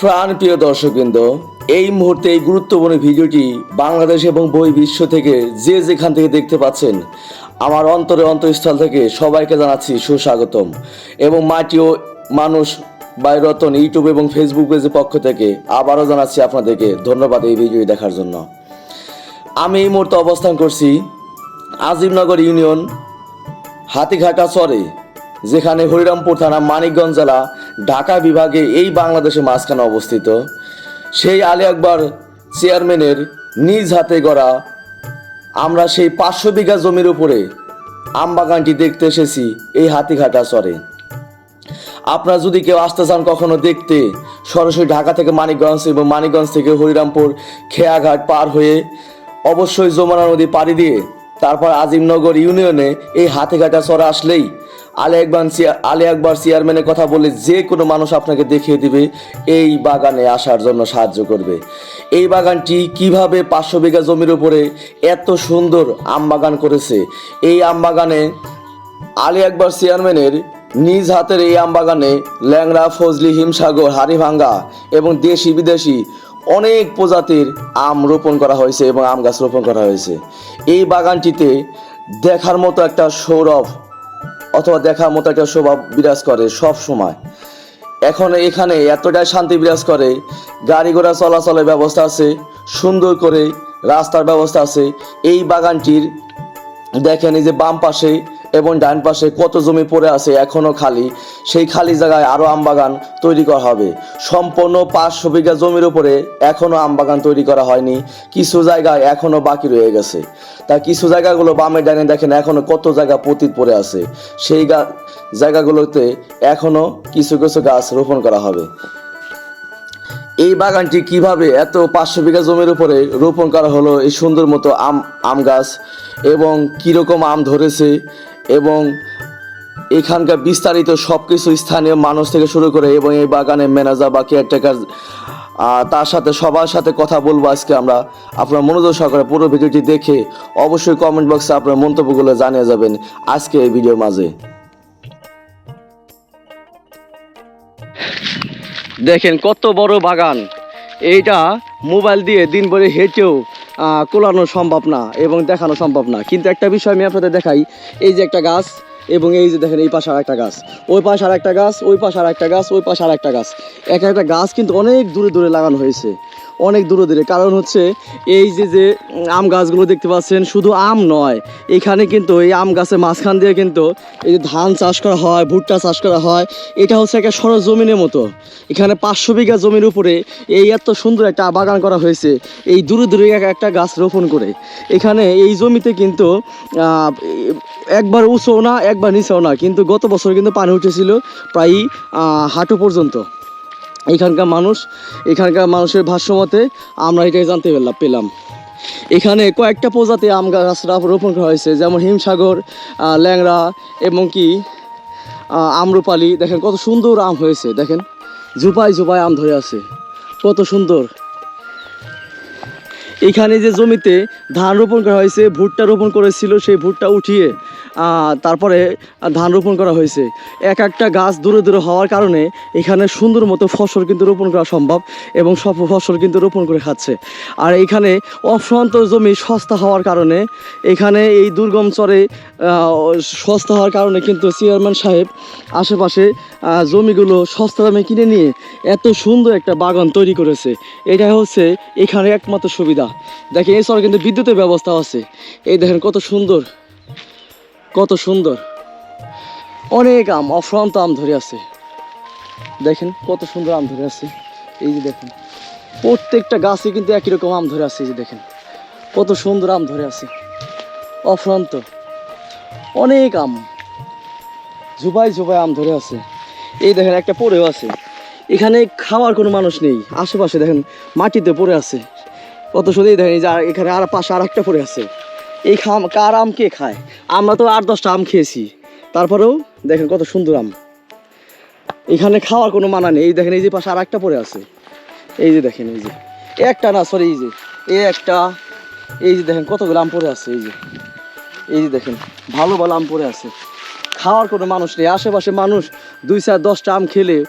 প্রাণ প্রিয় দর্শকবৃন্দ, এই মুহূর্তে এই গুরুত্বপূর্ণ ভিডিওটি বাংলাদেশ এবং বই বিশ্ব থেকে যে যেখান থেকে দেখতে পাচ্ছেন, আমার অন্তরে অন্তঃস্থল থেকে সবাইকে জানাচ্ছি সুস্বাগতম। এবং মাটি ও মানুষ বাই রতন ইউটিউব এবং ফেসবুক পেজের পক্ষ থেকে আবারও জানাচ্ছি আপনাদেরকে ধন্যবাদ এই ভিডিও দেখার জন্য। আমি এই মুহূর্তে অবস্থান করছি আজিমনগর ইউনিয়ন হাতিঘাটা চরে। যেখানে হরিরামপুর থানা মানিকগঞ্জ জেলা, ঢাকা বিভাগে এই বাংলাদেশের মাঝখানে অবস্থিত। সেই আলী আকবর চেয়ারম্যানের নিজ হাতে গড়া আমরা সেই পাঁচশো বিঘা জমির উপরে আমবাগানটি দেখতে এসেছি, এই হাতিঘাটা চরে। আপনারা যদি কেউ আসতে চান কখনো দেখতে, সরাসরি ঢাকা থেকে মানিকগঞ্জ এবং মানিকগঞ্জ থেকে হরিরামপুর খেয়াঘাট পার হয়ে অবশ্যই যমুনা নদী পাড়ি দিয়ে তারপর আজিমনগর ইউনিয়নে এই হাতিঘাটা চরে আসলেই আলী আকবর চেয়া- আলী আকবর চেয়ারম্যানের কথা বলে যে কোনো মানুষ আপনাকে দেখিয়ে দিবে, এই বাগানে আসার জন্য সাহায্য করবে। এই বাগানটি কীভাবে পাঁচশো বিঘা জমির উপরে এত সুন্দর আম বাগান করেছে? এই আম বাগানে আলী আকবর চেয়ারম্যানের নিজ হাতের এই আম বাগানে ল্যাংড়া, ফজলি, হিমসাগর হারিভাঙ্গা এবং দেশি বিদেশি অনেক প্রজাতির আম রোপণ করা হয়েছে এবং আম গাছ রোপণ করা হয়েছে। এই বাগানটিতে দেখার মতো একটা সৌরভ অথবা দেখার মতো একটা শোভা বিরাজ করে সব সময়। এখন এখানে এতটাই শান্তি বিরাজ করে, গাড়ি ঘোড়া চলাচলের ব্যবস্থা আছে, সুন্দর করে রাস্তার ব্যবস্থা আছে। এই বাগানটির দেখেন এই যে বাম পাশে এবং ডান পাশে কত জমি পড়ে আছে এখনও খালি, সেই খালি জায়গায় আরও আম বাগান তৈরি করা হবে। সম্পূর্ণ পাঁচশো বিঘা জমির উপরে এখনও আম বাগান তৈরি করা হয়নি, কিছু জায়গায় এখনও বাকি রয়ে গেছে। তা কিছু জায়গাগুলো বামে ডানে দেখেন এখনও কত জায়গা পতিত পড়ে আছে, সেই জায়গাগুলোতে এখনও কিছু কিছু গাছ রোপণ করা হবে। এই বাগানটি কীভাবে এত পাঁচশো বিঘা জমির উপরে রোপণ করা হলো এই সুন্দর মতো আম আম গাছ এবং কীরকম আম ধরেছে এবং এখানকার বিস্তারিত সব কিছু স্থানীয় মানুষ থেকে শুরু করে এবং এই বাগানের ম্যানেজার বা কেয়ারটেকার তার সাথে, সবার সাথে কথা বলব আজকে আমরা। আপনার মনোযোগ সহকারে পুরো ভিডিওটি দেখে অবশ্যই কমেন্ট বক্সে আপনার মন্তব্যগুলো জানিয়ে যাবেন আজকে এই ভিডিওর মাঝে। দেখেন কত বড় বাগান। এইটা মোবাইল দিয়ে দিন ভরে হেঁটেও কোলানো সম্ভব না এবং দেখানো সম্ভব না। কিন্তু একটা বিষয় আমি আপনাদের দেখাই, এই যে একটা গাছ এবং এই যে দেখেন, এই পাশে আর একটা গাছ। ওই পাশে আর একটা গাছ, ওই পাশে আর একটা গাছ, ওই পাশে আর একটা গাছ। এক একটা গাছ কিন্তু অনেক দূরে দূরে লাগানো হয়েছে। অনেক দূরে দূরে। কারণ হচ্ছে, এই যে যে আম গাছগুলো দেখতে পাচ্ছেন, শুধু আম নয়। এখানে কিন্তু এই আম গাছের মাঝখান দিয়ে কিন্তু এই যে ধান চাষ করা হয়, ভুট্টা চাষ করা হয়, এটা হচ্ছে একটা সরজমিনের মতো। এখানে পাঁচশো বিঘা জমির উপরে এই এত সুন্দর একটা বাগান করা হয়েছে, এই দূরে দূরে এক- একটা গাছ রোপণ করে। এখানে এই জমিতে কিন্তু একবার উঁচুও না, একবার নিচেও না, কিন্তু গত বছর কিন্তু পানি উঠেছিল প্রায় হাঁটু পর্যন্ত। এখানকার মানুষ, এখানকার মানুষের ভাষ্যমতে আমরা এটাই জানতে পেলাম পেলাম। এখানে কয়েকটা প্রজাতি আম গাছ রোপণ করা হয়েছে, যেমন হিমসাগর ল্যাংড়া এবং কি আম্রপালি। দেখেন কত সুন্দর আম হয়েছে, দেখেন। ঝুপাই ঝুপাই আম ধরে আছে। কত সুন্দর। এখানে যে জমিতে ধান রোপণ করা হয়েছে, ভুট্টা রোপণ করেছিল সেই ভুট্টা উঠিয়ে তারপরে ধান রোপণ করা হয়েছে। এক একটা গাছ দূরে দূরে হওয়ার কারণে এখানে সুন্দর মতো ফসল কিন্তু রোপণ করা সম্ভব এবং সব ফসল কিন্তু রোপণ করে খাচ্ছে। আর এখানে অফ্রান্ত জমি সস্তা হওয়ার কারণে এখানে এই দুর্গম চরে সস্তা হওয়ার কারণে কিন্তু চেয়ারম্যান সাহেব আশেপাশে জমিগুলো সস্তা দামে কিনে নিয়ে এত সুন্দর একটা বাগান তৈরি করেছে। এটা হচ্ছে এখানে একমাত্র সুবিধা। দেখেন, এই চরে কিন্তু বিদ্যুতের ব্যবস্থা আছে। এই দেখেন কত সুন্দর কত সুন্দর। অনেক আম, অফ্রান্ত আম ধরে আছে। দেখেন কত সুন্দর আম ধরে আছে। এই যে দেখেন, প্রত্যেকটা গাছে কিন্তু একই রকম আম ধরে আছে, এই যে দেখেন। কত সুন্দর আম ধরে আছে। অফ্রান্ত। অনেক আম ঝুপাই ঝুপাই আম ধরে আছে। এই দেখেন একটা পড়েও আছে। এখানে খাওয়ার কোনো মানুষ নেই। আশেপাশে দেখেন মাটিতে পড়ে আছে। কত সুন্দর দেখেন যে এখানে আর পাশে আর একটা পড়ে আছে। এই খাম, কার আম কে খায়? আমরা তো আট, দশটা আম খেয়েছি। তারপরেও দেখেন কত সুন্দর আম। এখানে খাওয়ার কোনো মানা নেই। এই দেখেন, এই যে পাশে আর একটা পড়ে আছে। এই যে দেখেন, এই যে। একটা না সরি এই যে। এই একটা। এই যে দেখেন, কতগুলো আম পড়ে আছে, এই যে। এই যে দেখেন, ভালো ভালো আম পড়ে আছে। খাওয়ার কোনো মানুষ নেই। আশেপাশে মানুষ দুই চার, দশটা আম খেলে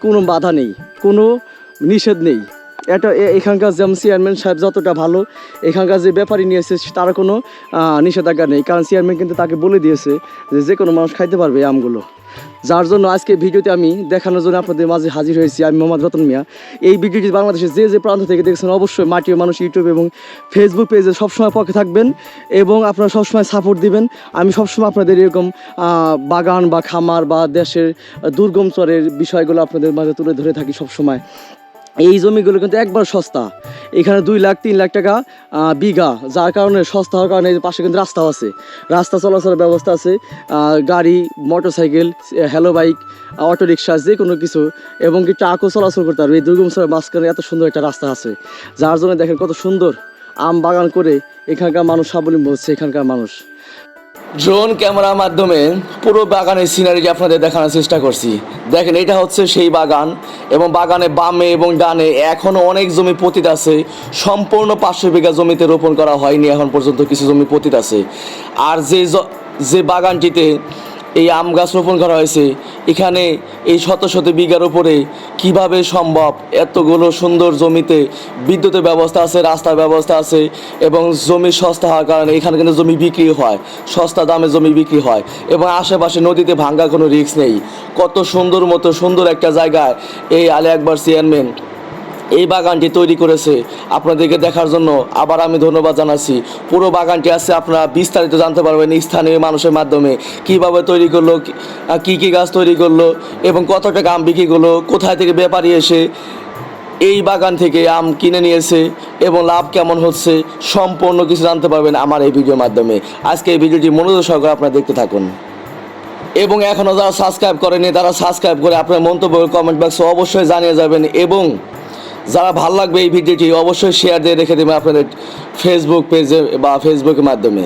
কোনো বাধা নেই। কোনো নিষেধ নেই। এটা এখানকার যেমন চেয়ারম্যান সাহেব যতটা ভালো, এখানকার যে ব্যাপারী নিয়েছে তার কোনো নিষেধাজ্ঞা নেই। কারণ চেয়ারম্যান কিন্তু তাকে বলে দিয়েছে যে যে কোনো মানুষ খাইতে পারবে আমগুলো। যার জন্য আজকে ভিডিওতে আমি দেখানোর জন্য আপনাদের মাঝে হাজির হয়েছি আমি মোহাম্মদ রতন মিয়া। এই ভিডিওটি বাংলাদেশের যে যে প্রান্ত থেকে দেখছেন, অবশ্যই মাটির মানুষ ইউটিউব এবং ফেসবুক পেজে সবসময় পক্ষে থাকবেন এবং আপনারা সবসময় সাপোর্ট দিবেন। আমি সবসময় আপনাদের এরকম বাগান বা খামার বা দেশের দুর্গম চরের বিষয়গুলো আপনাদের মাঝে তুলে ধরে থাকি সবসময়। এই জমিগুলো কিন্তু একবার সস্তা। এখানে দুই লাখ, তিন লাখ টাকা বিঘা, যার কারণে সস্তা হওয়ার কারণে পাশে কিন্তু রাস্তাও আছে। রাস্তা চলাচলের ব্যবস্থা আছে গাড়ি, motorcycle hello bike auto rickshaw যে কোনো কিছু, এবং কি ট্রাকও চলাচল করতে পারবে। এই দুর্গম চরের মাঝখানে এত সুন্দর একটা রাস্তা আছে, যার জন্য দেখেন কত সুন্দর আম বাগান করে এখানকার মানুষ স্বাবলম্বী হচ্ছে, এখানকার মানুষ। ড্রোন ক্যামেরার মাধ্যমে পুরো বাগানের সিনারিটি আপনাদের দেখানোর চেষ্টা করছি। দেখেন, এটা হচ্ছে সেই বাগান এবং বাগানে বামে এবং ডানে এখনও অনেক জমি পতিত আছে। সম্পূর্ণ পাঁচশো বিঘা জমিতে রোপণ করা হয়নি, এখন পর্যন্ত কিছু জমি পতিত আছে। আর যে যে বাগানটিতে এই আম গাছ রোপণ করা হয়েছে। এখানে এই শত শত বিঘার উপরে কীভাবে সম্ভব? এতগুলো সুন্দর জমিতে বিদ্যুতের ব্যবস্থা আছে, রাস্তার ব্যবস্থা আছে এবং জমি সস্তা হওয়ার কারণে এখানে কিন্তু জমি বিক্রি হয়, সস্তা দামে জমি বিক্রি হয় এবং আশেপাশে নদীতে ভাঙ্গা কোনো রিস্ক নেই। কত সুন্দর মতো সুন্দর একটা জায়গায় এই আলে আকবর চেয়ারম্যান এই বাগানটি তৈরি করেছে। আপনাদেরকে দেখার জন্য আবার আমি ধন্যবাদ জানাচ্ছি। পুরো বাগানটি আছে আপনারা বিস্তারিত জানতে পারবেন স্থানীয় মানুষের মাধ্যমে। কীভাবে তৈরি করল, কি- কি গাছ তৈরি করল এবং কত টাকা আম বিক্রি করল, কোথায় থেকে ব্যাপারী এসে এই বাগান থেকে আম কিনে নিয়েছে এবং লাভ কেমন হচ্ছে, সম্পূর্ণ কিছু জানতে পারবেন আমার এই ভিডিওর মাধ্যমে। আজকে এই ভিডিওটি মনোযোগ সহকারে আপনারা দেখতে থাকুন। এবং এখনও যারা সাবস্ক্রাইব করেনি তারা সাবস্ক্রাইব করে আপনার মন্তব্য কমেন্ট বক্সে অবশ্যই জানিয়ে যাবেন এবং যারা ভালো লাগবে এই ভিডিওটি অবশ্যই শেয়ার দিয়ে রেখে দেবেন আপনাদের ফেসবুক পেজে বা ফেসবুকের মাধ্যমে।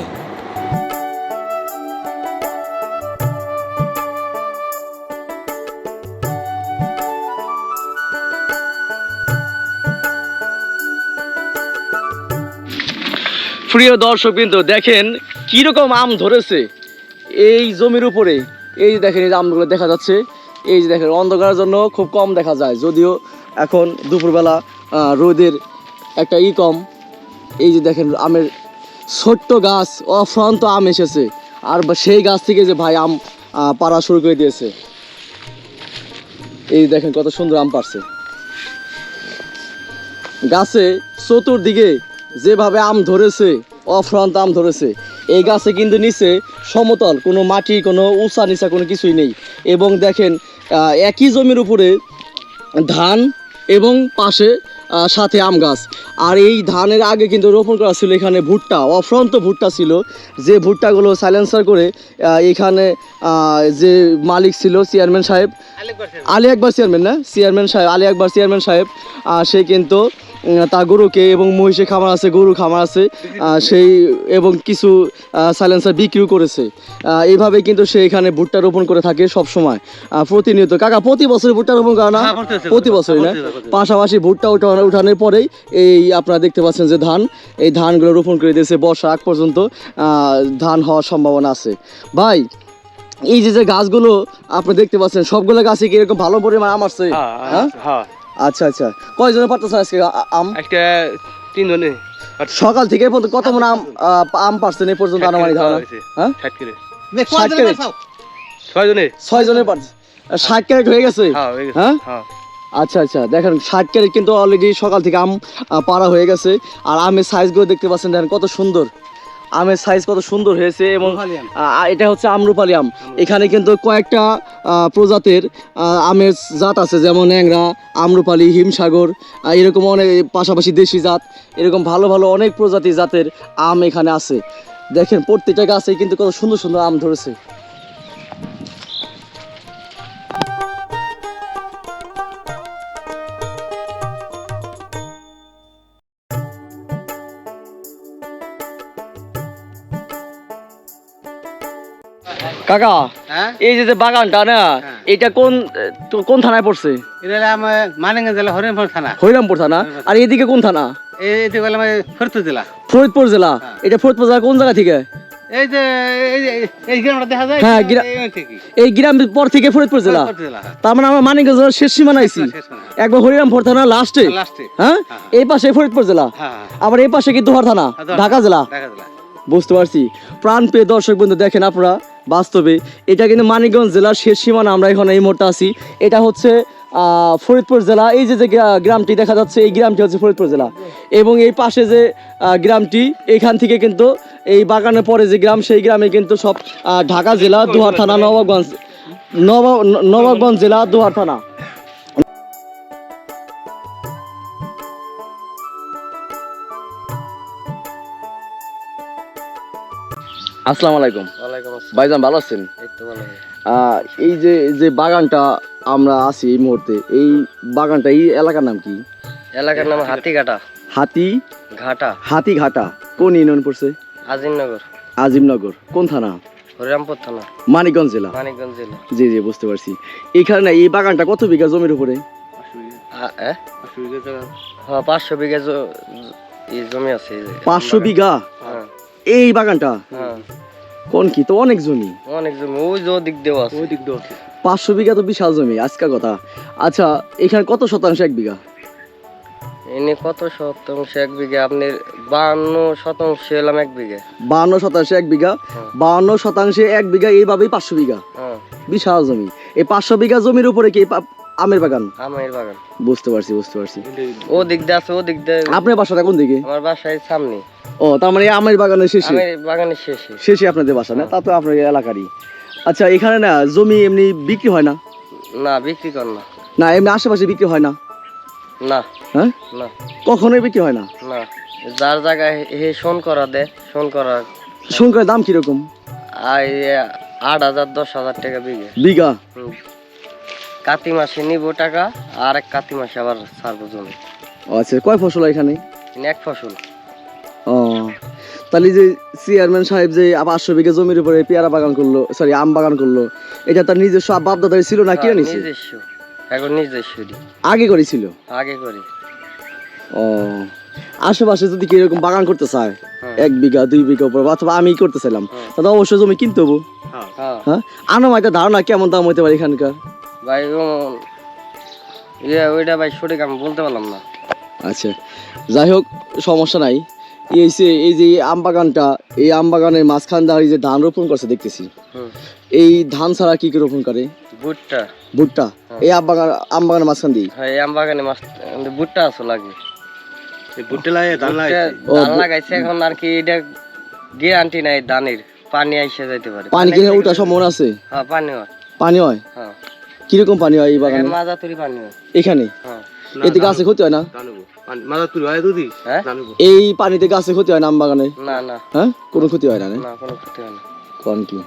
প্রিয় দর্শক কিন্তু দেখেন কীরকম আম ধরেছে এই জমির উপরে। এই দেখেন এই আমগুলো দেখা যাচ্ছে, এই যে দেখেন অন্ধকারের জন্য খুব কম দেখা যায়। যদিও এখন দুপুরবেলা রোদের একটা ই কম। এই যে দেখেন, আমের ছোট্ট গাছ, অফ্রান্ত আম এসেছে। আর সেই গাছ থেকে যে ভাই আম পাড়া শুরু করে দিয়েছে। এই দেখেন কত সুন্দর আম পারছে গাছে চতুর্দিকে যেভাবে আম ধরেছে, অফ্রান্ত আম ধরেছে, এই গাছে কিন্তু নিচে সমতল, কোনো মাটি, কোনো উঁচা নিচা কোনো কিছুই নেই। এবং দেখেন একই জমির উপরে ধান এবং পাশে সাথে আম গাছ। আর এই ধানের আগে কিন্তু রোপণ করা ছিল এখানে ভুট্টা অফ্রন্ত ভুট্টা ছিল। যে ভুট্টাগুলো সাইলেন্সার করে এখানে যে মালিক ছিল চেয়ারম্যান সাহেব আলী একবার চেয়ারম্যান না? চেয়ারম্যান সাহেব আলী একবার চেয়ারম্যান সাহেব সে কিন্তু তার গরুকে এবং মহিষে খামার আছে গরু খামার আছে সেই এবং কিছু সাইলেন্সার বিক্রিও করেছে। আহ, এইভাবে কিন্তু সে এখানে ভুট্টা রোপণ করে থাকে সব সময় প্রতিনিয়ত। কাকা প্রতি বছর ভুট্টা রোপণ করে না? হ্যাঁ, প্রতি বছরই না? পাশাপাশি ভুট্টা উঠানো উঠানোর পরেই এই আপনারা দেখতে পাচ্ছেন যে ধান এই ধানগুলো রোপণ করে দিয়েছে বর্ষা আগ পর্যন্ত আহ, ধান হওয়ার সম্ভাবনা আছে। ভাই এই যে যে গাছগুলো আপনি দেখতে পাচ্ছেন সবগুলো গাছে কি এরকম ভালো পরিমাণ আম আসছে? হ্যাঁ? হ্যাঁ। আচ্ছা আচ্ছা। কয়জনে পারতেছেন আজকে আম? একটা তিন জনে সকাল থেকে পর্যন্ত কত মন আম আম পারছেন এই পর্যন্ত আনুমানিক ধারণা? হ্যাঁ? ষাট কিলো ষাট ক্যারেট ছয় জনে ছয় জনের পারছে। ষাট ক্যারেট হয়ে গেছে? হ্যাঁ হয়ে গেছে। হ্যাঁ? আচ্ছা আচ্ছা। দেখেন ষাট ক্যারেট কিন্তু অলরেডি সকাল থেকে আম পাড়া হয়ে গেছে। আর আমের সাইজগুলো দেখতে পাচ্ছেন দেখেন কত সুন্দর। আমের সাইজ কত সুন্দর হয়েছে এবং এটা হচ্ছে আমরুপালি আম। এখানে কিন্তু কয়েকটা প্রজাতির আমের জাত আছে যেমন ন্যাংরা আমরুপালি হিমসাগর এরকম অনেক পাশাপাশি দেশি জাত এরকম ভালো ভালো অনেক প্রজাতি জাতের আম এখানে আছে। দেখেন প্রত্যেকটা গাছে কিন্তু কত সুন্দর সুন্দর আম ধরেছে। কাকা হ্যাঁ? এই যে বাগানটা না হ্যাঁ। এটা কোন কোন থানায় পড়ছে? এটা আমার মানিকগঞ্জ জেলা হরিণপুর থানা। হরিরামপুর থানা? আর এদিকে কোন থানা? আমার ফরিদপুর জেলা। ফরিদপুর জেলা। হ্যাঁ। এটা ফরিদপুর জেলা কোন জায়গা থেকে? এই যে এই গ্রামটা দেখা যায়? হ্যাঁ, এই গ্রাম পর থেকে ফরিদপুর জেলা। তার মানে আমরা মানিকগঞ্জ জেলার শেষ সীমানা আইছি। একবার হরিরামপুর থানা লাস্টে হ্যাঁ? এই পাশে ফরিদপুর জেলা। আবার এই পাশে কি দোহার থানা? ঢাকা জেলা। বুঝতে পারছি। প্রাণ পেয়ে দর্শক বন্ধু দেখেন আপনারা বাস্তবে, এটা কিন্তু মানিকগঞ্জ জেলার শেষ সীমানা আমরা এখন এই মুহূর্তে আছি। এটা হচ্ছে ফরিদপুর জেলা। এই যে যে গ্রামটি দেখা যাচ্ছে, এই গ্রামটি হচ্ছে ফরিদপুর জেলা। এবং এই পাশে যে গ্রামটি, এখান থেকে কিন্তু এই বাগানের পরে যে গ্রাম, সেই গ্রামে কিন্তু সব ঢাকা জেলা, দোহার থানা, নবাবগঞ্জ নব নবাবগঞ্জ জেলা, দোহার থানা। আসসালামু আলাইকুম। ভাইজান ভালো আছেন? এই যে যে বাগানটা আমরা আছি এই মুহূর্তে এই বাগানটা এই এলাকার নাম কি? এলাকার নাম হাতিঘাটা। হাতি? ঘাটা। হাতিঘাটা কোন ইউনিয়ন পড়ছে? আজিমনগর। আজিমনগর কোন থানা? হরিরামপুর থানা। মানিকগঞ্জ জেলা। মানিকগঞ্জ জেলা। জি জি বুঝতে পারছি। এখানে এই বাগানটা কত বিঘা জমির উপরে? হ্যাঁ পাঁচশো বিঘা জমি আছে। পাঁচশো বিঘা? হ্যাঁ। এই বাগানটা? হ্যাঁ। কোন কি? তো অনেক জমি। অনেক জমি ওই যে দিক দিয়েও আছে। ওই দিক আছে। পাঁচশো বিঘা তো বিশাল জমি আজকের কথা। আচ্ছা এখানে কত শতাংশ এক বিঘা? এনে কত শতাংশ এক বিঘা? আপনার বান্ন শতাংশ এলাম এক বিঘা। বাহান্ন শতাংশ এক বিঘা। হ্যাঁ। বাহান্ন শতাংশে এক বিঘা এইভাবেই পাঁচশো বিঘা। হ্যাঁ। বিশাল জমি। এই পাঁচশো বিঘা জমির উপরে কি আমের বাগান? আমের বাগান। বুঝতে পারছি বুঝতে পারছি। ও দিক দিয়ে আছে ও দিক দিয়ে আপনার বাসাটা কোন দিকে? আমার বাসায় সামনে। ও তার মানে আমের বাগানের শেষে? আমের বাগানের শেষে। শেষে আপনাদের বাসা না? তা তো আপনার এলাকারই। আচ্ছা এখানে না জমি এমনি বিক্রি হয় না? না বিক্রি কর না। না এমনি আশেপাশে বিক্রি হয় না? না। হ্যাঁ? না। কখনোই বিক্রি হয় না? না। যার জায়গায় হে শোন করা দে শোন করা। সংখ্যার দাম কীরকম? আর আট হাজার দশ হাজার টাকা বিঘে। বিঘা। কাতি মাসে নিব টাকা আর এক কাতি মাসে আবার ছাড়বো জমি। আচ্ছা কয় ফসল হয় এখানে? এক ফসল। ও। তাহলে যে চেয়ারম্যান সাহেব যে পাঁচশো বিঘা জমির উপরে পেয়ারা বাগান করল সরি আম বাগান করল এটা তার নিজস্ব বাপ দাদারি ছিল না কিনে হ্যাঁ, নিছে নিজস্ব। এখন নিজস্ব আগে করেছিল আগে করি। ও। আশেপাশে যদি কি এরকম বাগান করতে চায় হ্যাঁ। এক বিঘা দুই বিঘা উপর অথবা আমি করতে চাইলাম হ্যাঁ। তাহলে অবশ্যই জমি কিনতে হব। হ্যাঁ। হ্যাঁ? আনো একটা ধারণা কেমন দাম হইতে পারে এখানকার? ভাই ইয়ে ওইটা ভাই সঠিক আমি বলতে পারলাম না। আচ্ছা যাই হোক সমস্যা নাই। এই যে এই যে আম বাগানটা এই আম বাগানের মাঝখান দাঁড়িয়ে যে ধান রোপণ করছে দেখতেছি। এই ধান ছাড়া কি কি রোপণ করে? ভুট্টা। ভুট্টা? এই আম বাগান আম বাগানের মাঝখান দিয়ে? হ্যাঁ এই আম বাগানে মাছ ভুট্টা আছে লাগে। এই ভুট্টা লাগে ধান লাগে ধান লাগাইছে এখন আর কি এটা গ্যারান্টি নাই ধানের। পানি আইসে যাইতে পারে। পানি কিনে উঠা সম্ভাবনা আছে? হ্যাঁ পানি হয়। পানি হয়? হ্যাঁ। কীরকম পানি হয় এই বাগানে? মাজা তুরি পানি হয়। এখানে? হ্যাঁ। এতে গাছে ক্ষতি হয় না? হয়? হ্যাঁ। এই পানিতে গাছে ক্ষতি হয় না আম বাগানে? না না। হ্যাঁ? কোনো ক্ষতি হয় না না? না কোনো ক্ষতি হয় না। কোন কি?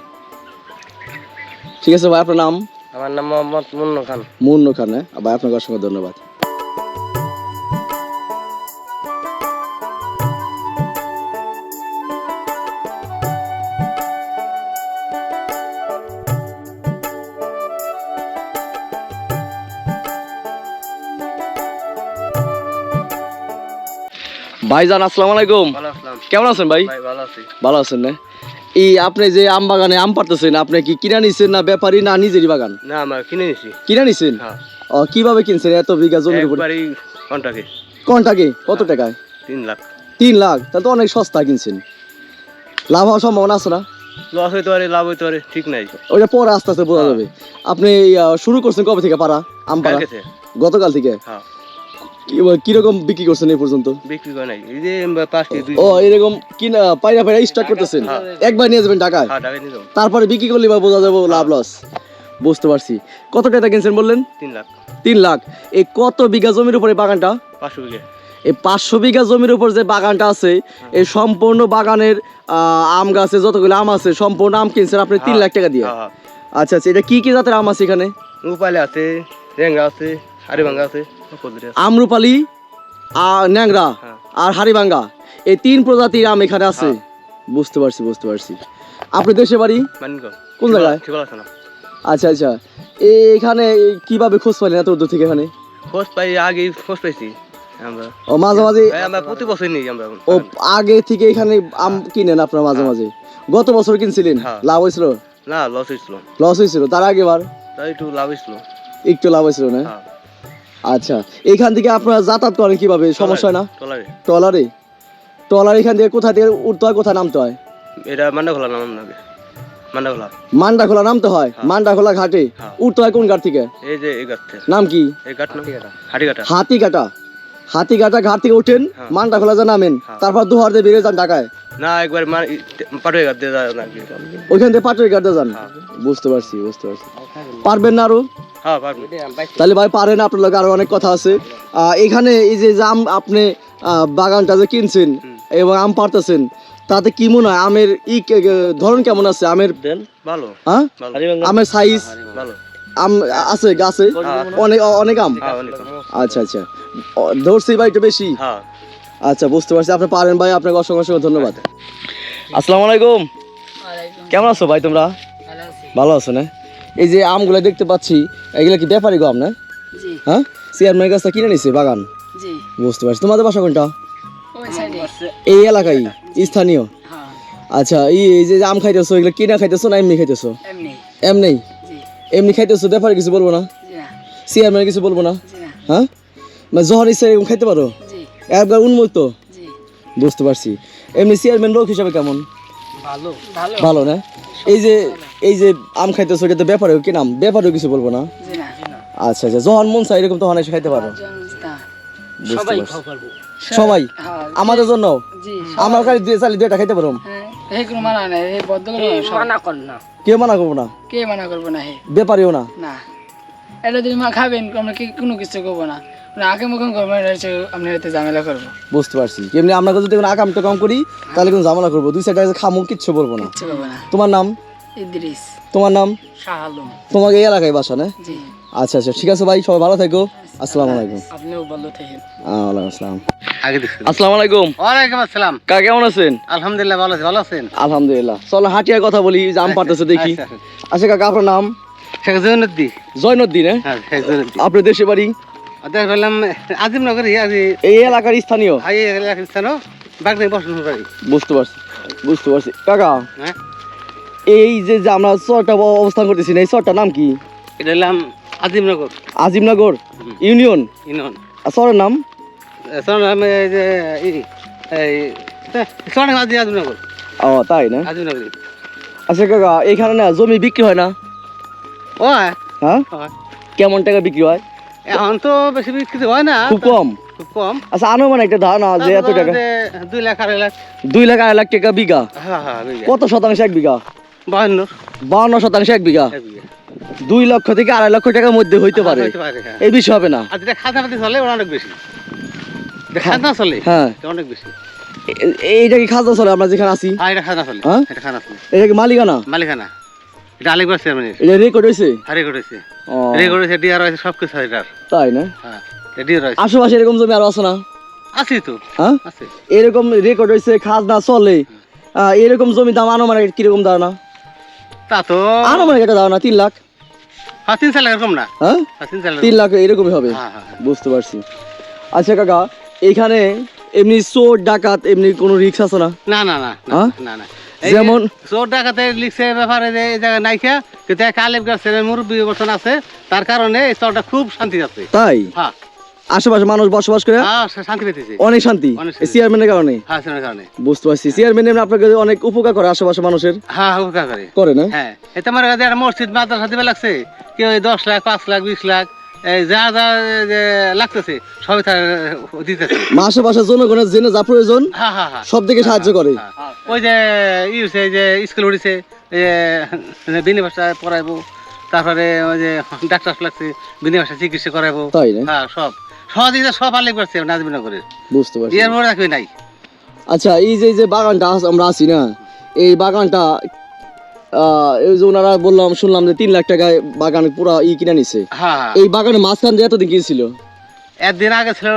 ঠিক আছে ভাই আপনার নাম? আমার নাম মোহাম্মদ মুন্নু খান। মুন্নু খান হ্যাঁ? ভাই আপনাকে অসংখ্য ধন্যবাদ। ভাইজান আসসালামু আলাইকুম। কেমন আছেন ভাই? ভাই ভালো আছি। ভালো আছেন না? এই আপনি যে আম বাগানে আম পারতেছেন আপনি কি কিনা নিছেন না ব্যাপারী না নিজেরই বাগান? না আমরা কিনে নিছি। কিনা নিছেন? হ্যাঁ। ও কীভাবে কিনছেন? এত বিঘা জমির উপরে? কন্টাকে কোন কত টাকায়? তিন লাখ। তিন লাখ? তাহলে তো অনেক সস্তা কিনছেন। লাভ হওয়ার সম্ভাবনা আছে না? লস হইতে পারে লাভ হইতে পারে ঠিক নাই। ওইটা পরে আস্তে আস্তে বোঝা যাবে। আপনি শুরু করছেন কবে থেকে পারা আম পারা গতকাল থেকে? হ্যাঁ। কীরকম বিক্রি করছেন এই পর্যন্ত? বিক্রি করে নাই। এই যে পাঁচটি ও এরকম কিনা পাইরা পাইরা স্টার্ট করতেছেন? একবার নিয়ে যাবেন টাকায় হ্যাঁ তারপরে বিক্রি করলে বা বোঝা যাব লাভ লস বুঝতে পারছি। কত টাকা কিনছেন বললেন? তিন লাখ। তিন লাখ। এই কত বিঘা জমির উপরে বাগানটা? পাঁচশো বিঘে। এই পাঁচশো বিঘা জমির উপর যে বাগানটা আছে এই সম্পূর্ণ বাগানের আহ, আম গাছে যতগুলো আম আছে সম্পূর্ণ আম কিনছেন আপনি তিন লাখ টাকা দিয়ে? হ্যাঁ হ্যাঁ। আচ্ছা আচ্ছা এটা কি কি জাতের আম আছে এখানে? রূপালে আছে রেঙ্গা আছে। আছে আমরুপালি আর ন্যাংরা হ্যাঁ। আর হাড়িভাঙ্গা এই তিন প্রজাতির আম এখানে আছে। বুঝতে পারছি বুঝতে পারছি। আপনি দেশে বাড়ি? কোন জায়গায়? আচ্ছা আচ্ছা। এখানে কীভাবে খোঁজ পাইলেন এত দূর থেকে এখানে? খোঁজ পাই আগে খোঁজ পাইছি ও মাঝে মাঝে আমরা প্রতি বছর নিই আমরা ও আগে থেকে এখানে আম কিনেন আপনারা মাঝে মাঝে? গত বছর কিনছিলেন? হ্যাঁ। লাভ হয়েছিল? না লস হয়েছিল। লস হয়েছিল। তার আগেবার তাই একটু লাভ হয়েছিল। একটু লাভ হয়েছিল না? হ্যাঁ। আচ্ছা এইখান থেকে আপনারা যাতায়াত করেন কীভাবে? সমস্যা না? ট্রলারে ট্রলার? এখান থেকে কোথা থেকে উঠতে হয় কোথায় নামতে হয়? এটা মান্ডা খোলা নাম নাকি মান্ডা খোলা মান্ডা খোলা নামতে হয়? মান্ডা খোলা ঘাটে? হ্যাঁ। উঠতে হয় কোন ঘাট থেকে? এই যে এই গাছতে নাম কি? এই গাছ না হাড়ি কাটা হাতি কাটা হাতি কাটা ঘাট থেকে ওঠেন হ্যাঁ। মান্ডা খোলা যা নামেন। হ্যাঁ। তারপর দুহার দিয়ে বেরিয়ে যান ঢাকায়? না একবার পাটুয়ে গাছ দিয়ে যায় নাকি ওইখান থেকে পাটের ঘাটে যান? হ্যাঁ। বুঝতে পারছি বুঝতে পারছি। পারবেন না আরও? হ্যাঁ তাহলে ভাই পারেন আপনার লগে আরও অনেক কথা আছে। এখানে এই যে আম আপনি বাগানটা যে কিনছেন এবং আম পারতেছেন তাতে কি মনে হয় আমের ই ধরন কেমন আছে আমের? ভালো। হ্যাঁ? আমের সাইজ ভালো। আম আছে গাছে? অনেক অনেক আম? হ্যাঁ আচ্ছা আচ্ছা। ধরছি ভাই একটু বেশি? হ্যাঁ। আচ্ছা বুঝতে পারছি। আপনি পারেন ভাই আপনাকে অসংখ্য অসংখ্য ধন্যবাদ। আসসালামু আলাইকুম। কেমন আছো ভাই তোমরা? ভালো আছো না? এই যে আমগুলো দেখতে পাচ্ছি এগুলো কি ব্যাপারী গো জি। হ্যাঁ? চেয়ারম্যান গাছটা কিনে নিছে বাগান? বুঝতে পারছি। তোমাদের বাসা কোনটা? এই এলাকায় স্থানীয়? হ্যাঁ। আচ্ছা এই যে আম খাইতেছো এগুলো কিনা খাইতেছো না এমনি খাইতেছো? এমনি। এমনি? খাইতেছো ব্যাপারে কিছু বলব না? চেয়ারম্যান কিছু বলব না? হ্যাঁ? মানে যখন ইচ্ছা এরকম খাইতে পারো? একবার উন্মুক্ত? বুঝতে পারছি। এমনি চেয়ারম্যান লোক হিসাবে কেমন? ভালো না? এই যে এই যে আম খাইতেছো এটা তো ব্যাপারে কি নাম? ব্যাপারেও কিছু বলব না? আচ্ছা আচ্ছা যখন মন চাই এরকম তখন এসে খাইতে পারো। বুঝতে পারছি। সবাই? হ্যাঁ আমাদের জন্য? আমার কাছে দিয়ে চালি দুইটা খাইতে পারো। হ্যাঁ কেউ মানা করব না? কে মানা করব না ব্যাপারেও না। না। এটা যদি মা খাবেন আমরা কি কোনো কিছু করব না। মানে আগে মুখে করব এটা হচ্ছে আপনি হয়তো ঝামেলা করব। বুঝতে পারছি। এমনি আমরা যদি কোনো আকাম টাকাম করি তাহলে কোনো ঝামেলা করব। দুই সাইডে খামু কিচ্ছু বলব না। কিচ্ছু করব না। তোমার নাম? ইদ্রিস। তোমার নাম? শাহ আলম। তোমাকে এই এলাকায় বাসা না? জি। আচ্ছা আচ্ছা ঠিক আছে ভাই সবাই ভালো থাকো। আসসালামু আলাইকুম। আপনিও ভালো থাকেন। ওয়ালাইকুম আসসালাম। আগে দেখছি আসসালামু আলাইকুম। ওয়ালাইকুম আসসালাম। কা কেমন আছেন? আলহামদুলিল্লাহ ভালো আছি ভালো আছেন? আলহামদুলিল্লাহ। চলো হাটিয়ার কথা বলি যে আম পারতেছে দেখি। আচ্ছা কাকা আপনার নাম? শেখ জৈনুদ্দি জয়নুদ্দিন হ্যাঁ? হ্যাঁ আপনার দেশে বাড়ি? বললাম আজিমনগর এই এলাকার স্থানীয়? বাগদাই বসন বাড়ি বুঝতে পারছি বুঝতে পারছি। কাকা হ্যাঁ? এই যে যে আমরা চরটা অবস্থান করতেছি না এই চরটার নাম কি? এটা আজিমনগর। আজিমনগর ইউনিয়ন? আর চরের নাম? সোনাম এই যে এই আজিমনগর। ও তাই না? আজিমনগর। আচ্ছা কাকা এখানে না জমি বিক্রি হয় না? ও হ্যাঁ। কেমন টাকা বিক্রি হয়? এখন তো বেশি বিক্রি হয় না খুব কম। খুব কম। আচ্ছা আনুমান একটা ধারণা যে এত টাকা। দুই লাখ আড়াই লাখ। দুই লাখ আড়াই লাখ টাকা বিঘা। হ্যাঁ হ্যাঁ। কত শতাংশ এক বিঘা? বাহান্ন। বাউন্ন শতাংশ এক বিঘা। দুই লক্ষ থেকে আড়াই লক্ষ টাকার মধ্যে হইতে পারে। হইতে পারে, হ্যাঁ। এই বিষয় হবে না। আর যেটা খাজনা পাতি চলে ওটা অনেক বেশি। খাজনা চলে হ্যাঁ। অনেক বেশি। এইটা কি খাজনা চলে? আমরা যেখানে আছি। হ্যাঁ এটা খাজনা চলে হ্যাঁ? এটা খাজনা চলে। এটা কি মালিকানা? মালিকানা। এটা আলিগড় চেয়ারম্যানের। এটা রেকর্ড হয়েছে? হারে করেছে রেকর্ড হয়েছে ডিআর হয়েছে সব কিছু এটার। তাই না? হ্যাঁ ডিআর হয়েছে আশেপাশে এরকম জমি আরও আছে না? আছি তো। হ্যাঁ? আছে। এরকম রেকর্ড হয়েছে খাজনা চলে। এরকম জমি দাম আনুমানিক কীরকম ধারণা? তা তো আনুমানিক একটা ধারণা তিন লাখ। হ্যাঁ তিন লাখ এরকম না। হ্যাঁ? হ্যাঁ তিন লাখ। এরকমই হবে। হ্যাঁ হ্যাঁ হ্যাঁ। বুঝতে পারছি। আচ্ছা কাকা এখানে এমনি চোর ডাকাত এমনি কোনো রিক্স আছে না? না না না না, হ্যাঁ? না। যেমন চোর ডাকাতে লিখছে ব্যাপারে যে এই জায়গায় নাইকা কিন্তু এক আলিফ গাছের মুরব্বী বর্তন আছে তার কারণে এই চরটা খুব শান্তি আছে। তাই? হ্যাঁ। আশেপাশে মানুষ বসবাস করে? হ্যাঁ শান্তি পেতেছে। অনেক শান্তি। চেয়ারম্যানের কারণে? হ্যাঁ কারণে। বুঝতে পারছি। চেয়ারম্যান এমনি অনেক উপকার করে আশেপাশে মানুষের। হ্যাঁ উপকার করে। করে না? হ্যাঁ। আমার কাছে একটা মসজিদ মাদ্রাসা দিবে লাগছে। কেউ দশ লাখ পাঁচ লাখ বিশ লাখ যা যা লাগতেছে সবই তার দিতেছে। আশেপাশে জনগণের জেনে যা প্রয়োজন হ্যাঁ হ্যাঁ হ্যাঁ। সব দিকে সাহায্য করে। ওই যে ই এই যে স্কুল উঠেছে বিনি ভাষা পড়াইবো তারপরে ওই যে ডাক্তার লাগছে বিনি ভাষা চিকিৎসা করাইবো। তাই না? হ্যাঁ সব। সহযোগিতা সব আলেক করছে নাজবিনগরের বুঝতে পারছি। এর মনে রাখবে নাই। আচ্ছা এই যে যে বাগানটা আমরা আছি না এই বাগানটা এই যে ওনারা বললাম শুনলাম যে তিন লাখ টাকায় বাগান পুরো ই কিনে নিছে। হ্যাঁ হ্যাঁ। এই বাগানের মাঝখান দিয়ে এতদিন কি ছিল? একদিন আগে ছিল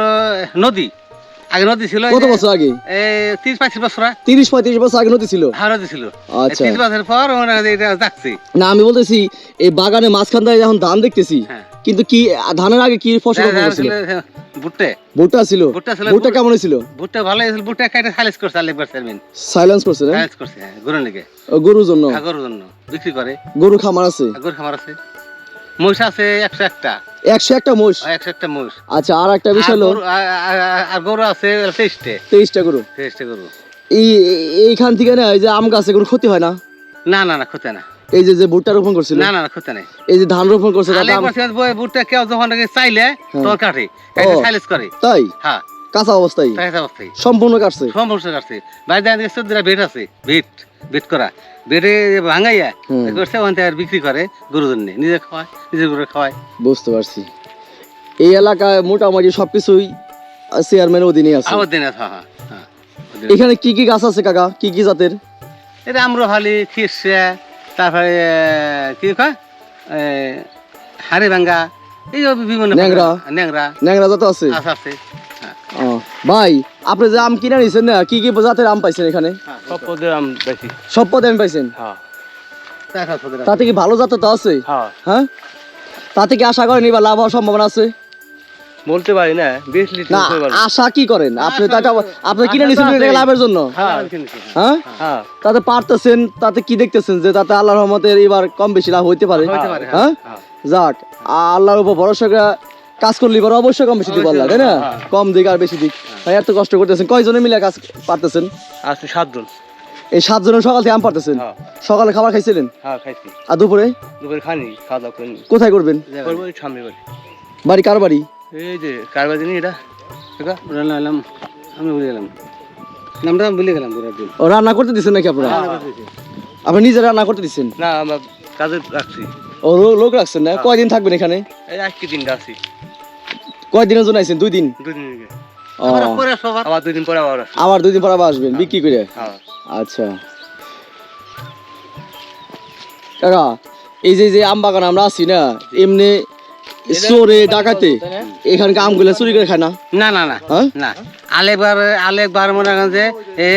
নদী। আগে নদী ছিল কত বছর আগে? তিরিশ পঁয়ত্রিশ বছর তিরিশ পঁয়ত্রিশ বছর আগে নদী ছিল? হ্যাঁ নদী ছিল। আচ্ছা। তিরিশ বছর পর ওনারা হয় এটা না আমি বলতেছি এই বাগানের মাঝখান দিয়ে যখন ধান দেখতেছি হ্যাঁ। কিন্তু কি ধানের আগে কি ফসল রোপণ ভুট্টা। ছিল। ভুট্টা ছিল, ভুট্টা কেমন হয়েছিল? ভুট্টা ভালো হয়েছিল। ভুট্টা কাটে খালিজ করছে চেয়ারম্যান সাইলেন্স করছে না? খালিজ করছে হ্যাঁ, গরুর লেগে। গরুর জন্য? গরুর জন্য। বিক্রি করে। গরু খামার আছে? গরু খামার আছে। মহিষ আছে একশো একটা। একশো একটা মোষ আর একশো একটা মহিষ। আচ্ছা আর একটা বিষয় হলো আর গরু আছে তেইশটে। তেইশটা গরু? তেইশটে গরু। এই এইখান থেকে না এই যে আম গাছে কোনো ক্ষতি হয় না? না না না ক্ষতি না। এই যে যে ভুট্টা রোপণ করছিল? না না ক্ষতি নেই। এই যে ধান রোপণ করছে আলেকবার চেয়ারম্যান ভুট্টা কেউ যখন চাইলে তখন কাটে কাটে ও। করে। তাই? হ্যাঁ। কাঁচা অবস্থায়? তাই অবস্থায়। সম্পূর্ণ কাটছে? সম্পূর্ণ কাটছে। বাইরে দেখা গেছে চোদ্দটা বেড আছে বেড বেড করা। বেডে ভাঙাইয়া করছে ওখান থেকে বিক্রি করে গরুর জন্য নিজে খাওয়ায় নিজের গরু খাওয়ায়। বুঝতে পারছি। এই এলাকায় মোটামুটি সবকিছুই চেয়ারম্যানের অধীনে আছে। আবার দিন হ্যাঁ হ্যাঁ হ্যাঁ। এখানে কি কি গাছ আছে কাকা? কি কি জাতের? এটা আম্রফালি খিরসা তারপরে কি কয়? হাড়ি ভাঙ্গা এই যে বিভিন্ন ন্যাংরা। ন্যাংরা। ন্যাংরা জাত আছে? আছে আছে। হ্যাঁ। ভাই আপনি যে আম কিনে নিছেন না কি কি জাতের আম পাইছেন এখানে? সব পদের আম বেশি সব পদে আমি পাইছেন? হ্যাঁ। তাতে কি ভালো জাতের তো আছে? হ্যাঁ। হ্যাঁ? তাতে কি আশা করেন এবার লাভ হওয়ার সম্ভাবনা আছে? বলতে পারি না বেশি না আশা কি করেন? আপনি আবার- আপনি কিনে নিছেন লাভের জন্য? হ্যাঁ হ্যাঁ? হ্যাঁ। তাতে পারতেছেন তাতে কি দেখতেছেন যে তাতে আল্লাহর রহমতের এবার কম বেশি লাভ হইতে পারে? হ্যাঁ। হ্যাঁ। যাক আল্লাহর উপর ভরসা করে কাজ করলে এবার অবশ্যই কম বেশি আল্লাহ তাই না? কম দিক আর বেশি দিক। ভাই এত কষ্ট করতেছেন। কয়জনে মিলে কাজ পারতেছেন? আছে সাতজন। এই সাতজনের সকাল থেকে আম পারতেছেন? হ্যাঁ। সকালে খাবার খাইছিলেন? হ্যাঁ খাইছি। আর দুপুরে? দুপুরে খানি খাওয়া দাওয়া করিনি। কোথায় করবেন? বাড়ি কার বাড়ি? এই যে কার বাড়ি জানি এটা কাকা? এলাম। আমি ভুলে গেলাম। নামটা আমি ভুলে গেলাম পুরো ও রান্না করতে দিচ্ছেন নাকি আপনারা? আপনি নিজে রান্না করতে দিচ্ছেন না আমরা কাজে রাখছি। ও লোক রাখছেন না? কয়দিন থাকবেন এখানে? এই আজকে দিনটা আছি। কয়দিনের জন্য আইছেন? দুই দিন? পরে আবার দুদিন পরে আবার আবার দুই দিন পর আবার আসবেন? বিক্রি করে? হ্যাঁ। আচ্ছা। কাকা এই যে যে আম বাগান আমরা আছি না এমনি চোরে ডাকাতে? এখানকার আমগুলো চুরি করে খায় না? না না না হ্যাঁ? না। আলেকবার আলেকবার মনে করেন যে এ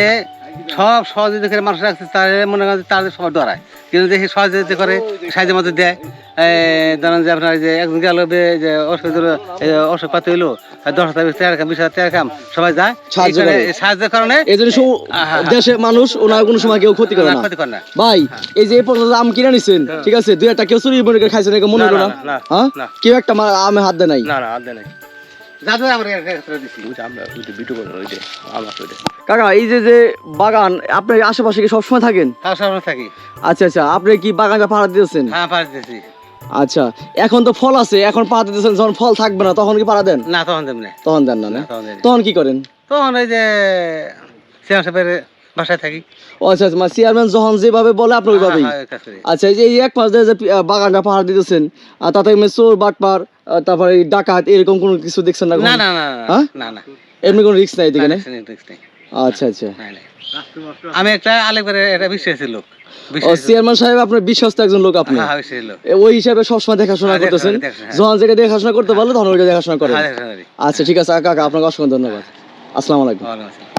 সব সহযোগিতা করে মানুষ রাখছে তার মনে করেন তাদের সবার ডরায় কিন্তু যে সহযোগিতা করে সাহায্যের মধ্যে দেয়। ধরেন যে আপনার যে একজন গেল যে হলো, অসুখ পাতি হইল দশ হাজার তেরো কাম বিশ হাজার তেরো কাম সবাই যায়। সাহায্যের কারণে এই জন্য হ্যাঁ, দেশের মানুষ ওনার কোনো সময় কেউ ক্ষতি করে না। ক্ষতি করে না। ভাই এই যে পর্যন্ত আম কিনে নিছেন ঠিক আছে? দুই একটা কেউ চুরি মনে করে খাইছেন মনে করো না, না? হ্যাঁ? কেউ একটা আমে হাত দেয় নাই? না না আর দেয় নাই। যাদের আমরা একটা ক্ষেত্রে দিচ্ছি ওই যে আমরা ওই যে বিটু করব ওই যে আমার ওই কাকা এই যে যে বাগান আপনার আশেপাশে কি সবসময় থাকেন? হ্যাঁ থাকি। আচ্ছা আচ্ছা আপনি কি বাগানটা পাহাড় দিয়েছেন হ্যাঁ আচ্ছা এখন তো ফল আছে এখন পাহাড় দিতেছেন যখন ফল থাকবে না তখন কি পাড়া দেন? না তখন দেব না। তখন দেন না না? তখন কি করেন? তখন ওই যে সিয়াম সাহেবের বাসায় থাকি। ও আচ্ছা আচ্ছা চেয়ারম্যান যখন যেভাবে বলে আপনি ওইভাবেই? হ্যাঁ। আচ্ছা এই যে এক মাস ধরে যে বাগানটা পাহাড় দিতেছেন আর তাতে চোর বাটপার তারপরে ডাকাত এরকম কোনো কিছু দেখছেন না না না না না, হ্যাঁ? না না এমনি কোনো রিস্ক নাই। আচ্ছা আচ্ছা। আমি একটা আলেকবারে একটা বিশ্বাসী লোক চেয়ারম্যান সাহেব আপনার বিশ্বস্ত একজন লোক আপনি হ্যাঁ, হ্যাঁ, ওই হিসাবে সবসময় দেখাশোনা করতেছেন দেখাশোনা। যখন করতে পারলে তখন ওইটা দেখাশোনা করেন করি। আচ্ছা ঠিক আছে কাকা আপনাকে অসংখ্য ধন্যবাদ আসসালামু আলাইকুম আসসালাম।